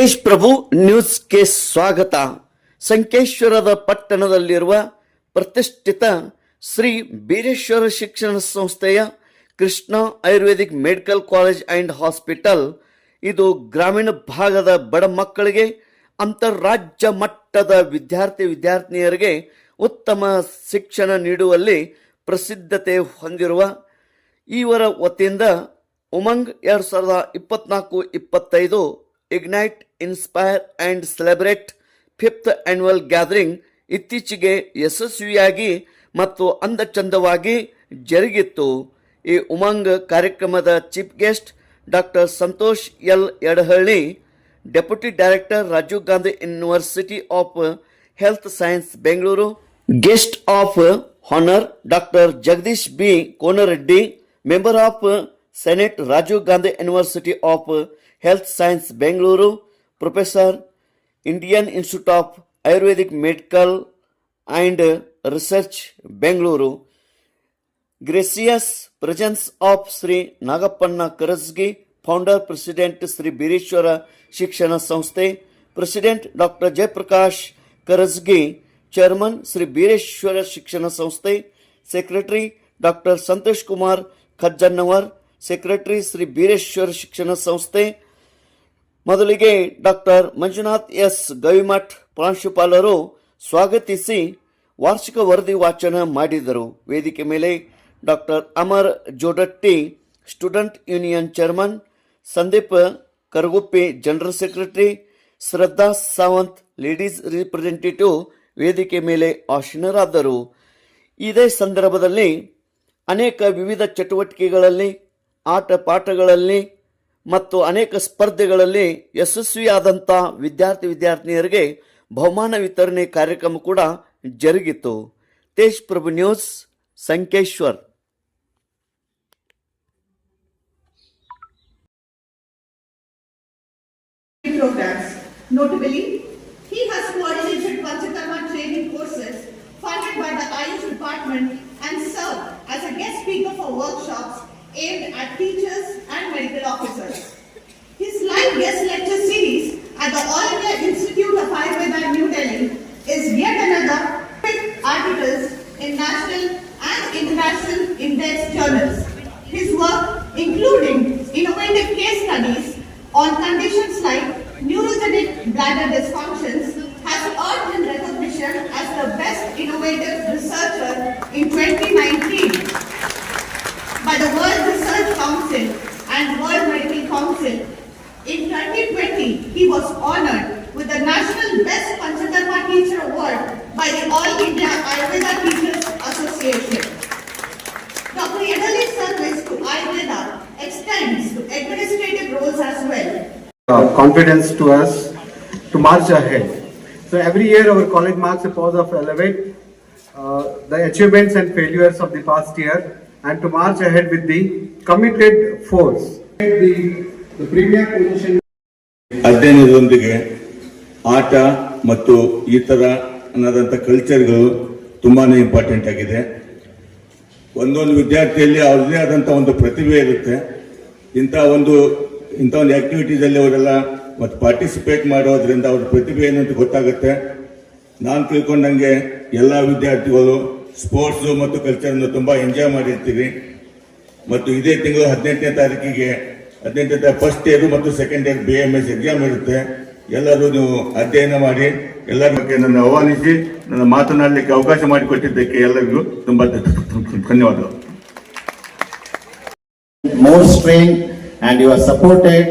ಪ್ರಭು ನ್ಯೂಸ್ಗೆ ಸ್ವಾಗತ. ಸಂಕೇಶ್ವರದ ಪಟ್ಟಣದಲ್ಲಿರುವ ಪ್ರತಿಷ್ಠಿತ ಶ್ರೀ ಬೀರೇಶ್ವರ ಶಿಕ್ಷಣ ಸಂಸ್ಥೆಯ Krishna Ayurvedic medical college and hospital. ಇದು ಗ್ರಾಮೀಣ ಭಾಗದ ಬಡ ಮಕ್ಕಳಿಗೆ ಅಂತಾರಾಜ್ಯ ಮಟ್ಟದ ವಿದ್ಯಾರ್ಥಿ ವಿದ್ಯಾರ್ಥಿನಿಯರಿಗೆ ಉತ್ತಮ ಶಿಕ್ಷಣ ನೀಡುವಲ್ಲಿ ಪ್ರಸಿದ್ಧತೆ ಹೊಂದಿರುವ ಈವರ ವತಿಯಿಂದ ಉಮಂಗ್ ಎರಡು ಸಾವಿರದ ಇಪ್ಪತ್ನಾಲ್ಕು ಇಪ್ಪತ್ತೈದು ignite inspire and celebrate fifth annual gathering ಇತ್ತೀಚೆಗೆ ಯಶಸ್ವಿಯಾಗಿ ಮತ್ತು ಅಂದಚಂದವಾಗಿ ಜರುಗಿತ್ತು. ಈ ಉಮಂಗ್ ಕಾರ್ಯಕ್ರಮದ chief guest doctor Santosh L Yadahalli deputy director Rajiv Gandhi university of health science Bengaluru guest of honour doctor Jagadish B Konareddy member of senate Rajiv Gandhi university of health science Bengaluru professor Indian institute of Ayurvedic medical and research Bengaluru gracious presence of Shri Nagappanna Karajagi founder president Shri Bireshwar Shikshana Samsthe president doctor Jayaprakash Karajagi chairman Shri Bireshwar Shikshana Samsthe secretary doctor Santosh Kumar Khajjannavar secretary Shri Bireshwar Shikshana Samsthe ಮೊದಲಿಗೆ doctor Manjunath S Gavimath ಪ್ರಾಂಶುಪಾಲರು ಸ್ವಾಗತಿಸಿ ವಾರ್ಷಿಕ ವರದಿ ವಾಚನ ಮಾಡಿದರು. ವೇದಿಕೆ ಮೇಲೆ doctor Amar Jodatti, student union chairman Sandeep Karaguppi, general secretary Shraddha Sawant, ladies representative ವೇದಿಕೆ ಮೇಲೆ ಆಶೀನರಾದರು ಇದೇ ಸಂದರ್ಭದಲ್ಲಿ ಅನೇಕ ವಿವಿಧ ಚಟುವಟಿಕೆಗಳಲ್ಲಿ ಆಟ ಪಾಠಗಳಲ್ಲಿ ಮತ್ತು ಅನೇಕ ಸ್ಪರ್ಧೆಗಳಲ್ಲಿ ಯಶಸ್ವಿಯಾದಂಥ ವಿದ್ಯಾರ್ಥಿ ವಿದ್ಯಾರ್ಥಿನಿಯರಿಗೆ ಬಹುಮಾನ ವಿತರಣೆ ಕಾರ್ಯಕ್ರಮ ಕೂಡ ಜರುಗಿತು Tej Prabhu news Sankeshwar. Aimed at teachers and medical officers. His live guest lecture series at the All India Institute of Ayurveda, New Delhi is yet another articles in national and international index journals. His work, including innovative case studies on conditions like neurogenic bladder dysfunctions, has earned him recognition as the best innovative researcher in 2019 by the World Research Council and World Medical Council. In 2020, he was honored with the National Best Panchakarma Teacher Award by the All India Ayurveda Teachers Association. Dr. Yadali's service to Ayurveda extends to administrative roles as well. uh, confidence to us to march ahead. So every year our college marks a pause of elevate uh, the achievements and failures of the past year and to march ahead with the committed force. The, the premier position ಅಧ್ಯಯನದೊಂದಿಗೆ ಆಟ ಮತ್ತು ಈ ಥರ ಅನ್ನೋದಂಥ ಕಲ್ಚರ್ಗಳು ತುಂಬಾ important ಆಗಿದೆ. ಒಂದೊಂದು ವಿದ್ಯಾರ್ಥಿಯಲ್ಲಿ ಅವ್ರದ್ದೇ ಆದಂಥ ಒಂದು ಪ್ರತಿಭೆ ಇರುತ್ತೆ. ಇಂಥ ಒಂದು ಇಂಥ ಒಂದು ಆ್ಯಕ್ಟಿವಿಟೀಸಲ್ಲಿ ಅವರೆಲ್ಲ ಮತ್ತು ಪಾರ್ಟಿಸಿಪೇಟ್ ಮಾಡೋದ್ರಿಂದ ಅವ್ರ ಪ್ರತಿಭೆ ಏನಂತ ಅಂತ ಗೊತ್ತಾಗುತ್ತೆ. ನಾನು ತಿಳ್ಕೊಂಡಂಗೆ ಎಲ್ಲ ವಿದ್ಯಾರ್ಥಿಗಳು ಸ್ಪೋರ್ಟ್ಸು ಮತ್ತು ಕಲ್ಚರನ್ನು ತುಂಬ ಎಂಜಾಯ್ ಮಾಡಿರ್ತೀವಿ. ಮತ್ತು ಇದೇ ತಿಂಗಳು ಹದಿನೆಂಟನೇ ತಾರೀಕಿಗೆ ಹದಿನೆಂಟನೇ ಫಸ್ಟ್ ಇಯರ್ ಮತ್ತು second year B M S exam ಇರುತ್ತೆ. ಎಲ್ಲರೂ ನೀವು ಅಧ್ಯಯನ ಮಾಡಿ ಎಲ್ಲರ ಬಗ್ಗೆ ನನ್ನ ಆಹ್ವಾನಿಸಿ ನನ್ನ ಮಾತನಾಡಲಿಕ್ಕೆ ಅವಕಾಶ ಮಾಡಿಕೊಟ್ಟಿದ್ದಕ್ಕೆ ಎಲ್ಲರಿಗೂ ತುಂಬ ಧನ್ಯವಾದಗಳು. More strain and you are supported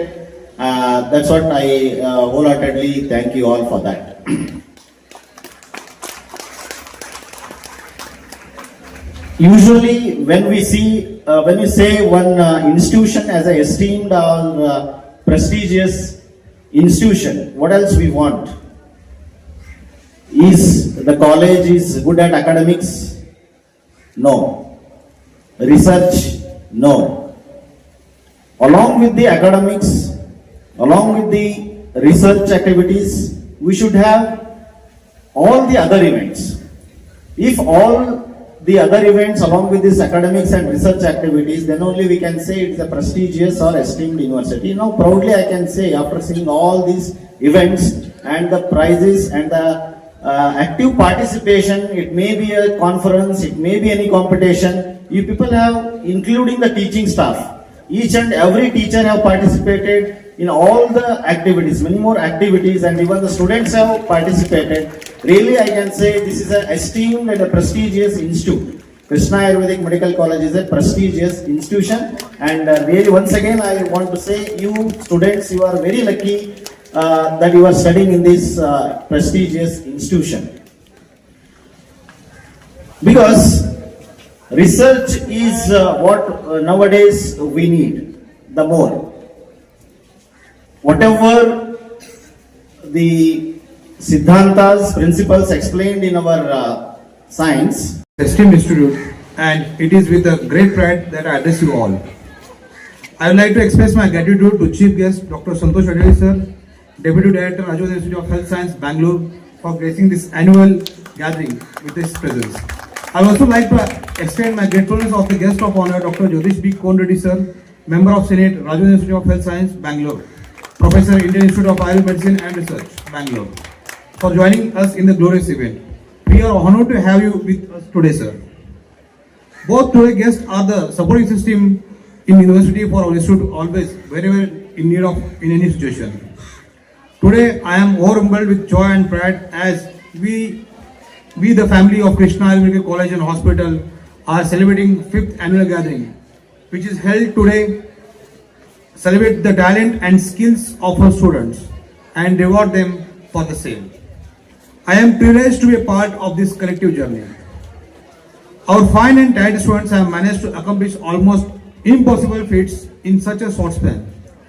Uh, that's what I uh, thank you all for that. Usually, when we see, uh, when we say one uh, institution as a esteemed or uh, prestigious institution, what else we want? Is the college is good at academics? No. Research? No. Along with the academics, along with the research activities, we should have all the other events. If all the other events along with these academics and research activities, then only we can say it's a prestigious or esteemed university. Now proudly I can say after seeing all these events and the prizes and the uh, active participation, it may be a conference, it may be any competition, you people have, including the teaching staff, each and every teacher have participated in all the activities, many more activities, and even the students have participated. Really, I can say this is an esteemed and a prestigious institute. Krishna Ayurvedic Medical College is a prestigious institution, and uh, really, once again, I want to say, you students, you are very lucky uh, that you are studying in this uh, prestigious institution. Because research is uh, what uh, nowadays we need the more. Whatever the Siddhantas, principles explained in our uh, science, esteemed institute and it is with a great pride that I address you all. I would like to express my gratitude to Chief Guest Dr. Santosh Adeli sir, Deputy Director Rajodh Institute of Health Science Bangalore for gracing this annual gathering with his presence. I would also like to extend my gratefulness of the guest of honor Dr. Jyotish B. Konreddy sir, Member of Senate Rajodh Institute of Health Science Bangalore, Professor Indian Institute of Ayurvedic Medicine and Research Bangalore for joining us in the glorious event. We are honored to have you with us today, sir. Both today guests are the supporting system in university for our institute always wherever in need of in any situation. Today I am overwhelmed with joy and pride as we we the family of Krishna Ayurvedic College and Hospital are celebrating fifth annual gathering which is held today celebrate the talent and skills of our students and reward them for the same. I am privileged to be a part of this collective journey. Our fine and talented students have managed to accomplish almost impossible feats in such a short span.